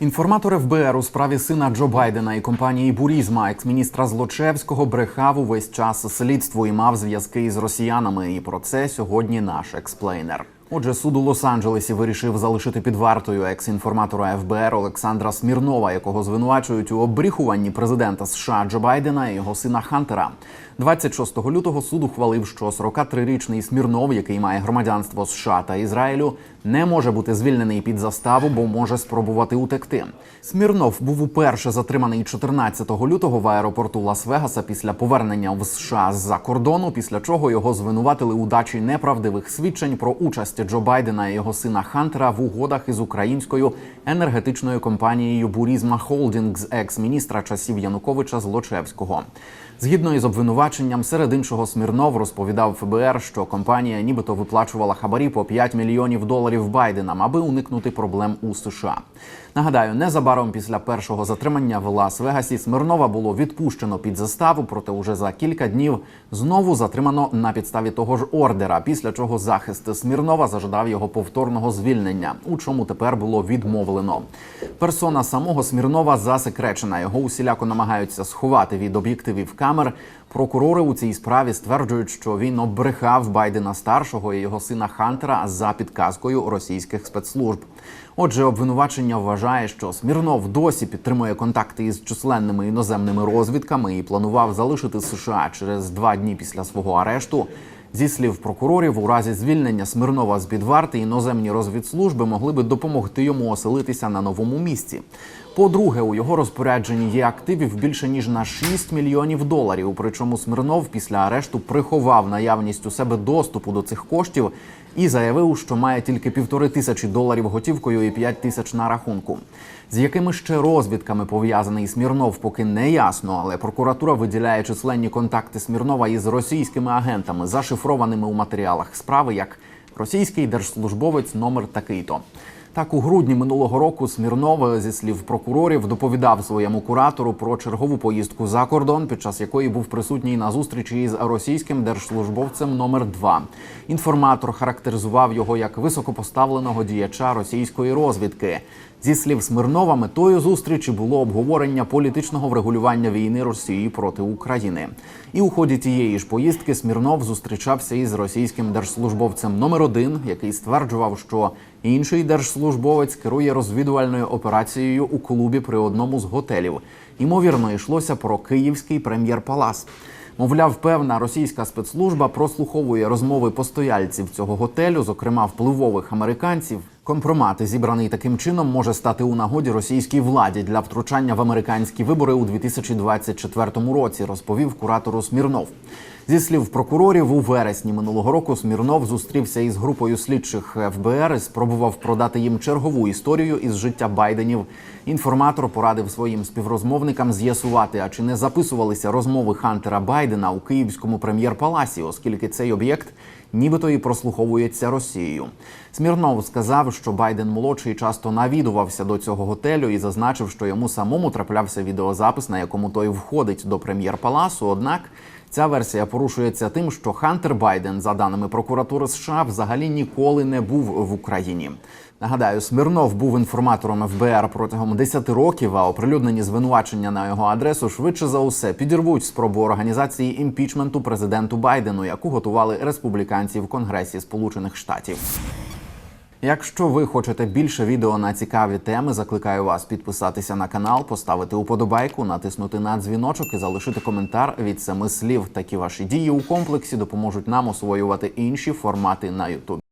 Інформатор ФБР у справі сина Джо Байдена і компанії Бурізма, екс-міністра Злочевського, брехав увесь час слідству і мав зв'язки із росіянами. І про це сьогодні наш експлейнер. Отже, суд у Лос-Анджелесі вирішив залишити під вартою екс-інформатора ФБР Олександра Смірнова, якого звинувачують у обріхуванні президента США Джо Байдена і його сина Хантера. 26 лютого суд ухвалив, що 43-річний Смірнов, який має громадянство США та Ізраїлю, не може бути звільнений під заставу, бо може спробувати утекти. Смірнов був уперше затриманий 14 лютого в аеропорту Лас-Вегаса після повернення в США з-за кордону, після чого його звинуватили у дачі неправдивих свідчень про участь Джо Байдена і його сина Хантера в угодах із українською енергетичною компанією Бурізма Холдінгс екс-міністра часів Януковича Злочевського. Згідно із обвинуваченням, серед іншого Смірнов розповідав ФБР, що компанія нібито виплачувала хабарі по 5 мільйонів доларів Байденам, аби уникнути проблем у США. Нагадаю, незабаром після першого затримання в Лас-Вегасі Смирнова було відпущено під заставу, проте уже за кілька днів знову затримано на підставі того ж ордера. Після чого захист Смірнова зажадав його повторного звільнення, у чому тепер було відмовлено. Персона самого Смірнова засекречена. Його усіляко намагаються сховати від об'єктивів камер. Прокурори у цій справі стверджують, що він обрехав Байдена старшого і його сина Хантера за підказкою російських спецслужб. Отже, обвинувачення вважає, що Смірнов досі підтримує контакти із численними іноземними розвідками і планував залишити США через два дні після свого арешту. Зі слів прокурорів, у разі звільнення Смирнова з під варти іноземні розвідслужби могли би допомогти йому оселитися на новому місці. По-друге, у його розпорядженні є активів більше ніж на 6 мільйонів доларів. Причому Смирнов після арешту приховав наявність у себе доступу до цих коштів і заявив, що має тільки півтори тисячі доларів готівкою і 5 тисяч на рахунку. З якими ще розвідками пов'язаний Смірнов, поки не ясно, але прокуратура виділяє численні контакти Смірнова із російськими агентами, зашифрованими у матеріалах справи, як російський держслужбовець номер такий-то. Так, у грудні минулого року Смірнов, зі слів прокурорів, доповідав своєму куратору про чергову поїздку за кордон, під час якої був присутній на зустрічі із російським держслужбовцем номер 2 Інформатор характеризував його як високопоставленого діяча російської розвідки. Зі слів Смирнова, метою зустрічі було обговорення політичного врегулювання війни Росії проти України. І у ході тієї ж поїздки Смірнов зустрічався із російським держслужбовцем номер 1 який стверджував, що інший держслужбовець керує розвідувальною операцією у клубі при одному з готелів. Ймовірно, йшлося про київський прем'єр-палас. Мовляв, певна російська спецслужба прослуховує розмови постояльців цього готелю, зокрема впливових американців. Компромат, зібраний таким чином, може стати у нагоді російській владі для втручання в американські вибори у 2024 році, розповів куратору Смірнов. Зі слів прокурорів, у вересні минулого року Смірнов зустрівся із групою слідчих ФБР і спробував продати їм чергову історію із життя Байденів. Інформатор порадив своїм співрозмовникам з'ясувати, а чи не записувалися розмови Хантера Байдена у київському прем'єр-паласі, оскільки цей об'єкт нібито і прослуховується Росією. Смірнов сказав, що Байден молодший часто навідувався до цього готелю і зазначив, що йому самому траплявся відеозапис, на якому той входить до прем'єр-паласу. Однак ця версія порушується тим, що Хантер Байден, за даними прокуратури США, взагалі ніколи не був в Україні. Нагадаю, Смірнов був інформатором ФБР протягом 10 років. А оприлюднені звинувачення на його адресу швидше за усе підірвуть спробу організації імпічменту президенту Байдену, яку готували республіканці в Конгресі Сполучених Штатів. Якщо ви хочете більше відео на цікаві теми, закликаю вас підписатися на канал, поставити уподобайку, натиснути на дзвіночок і залишити коментар від семи слів. Такі ваші дії у комплексі допоможуть нам освоювати інші формати на YouTube.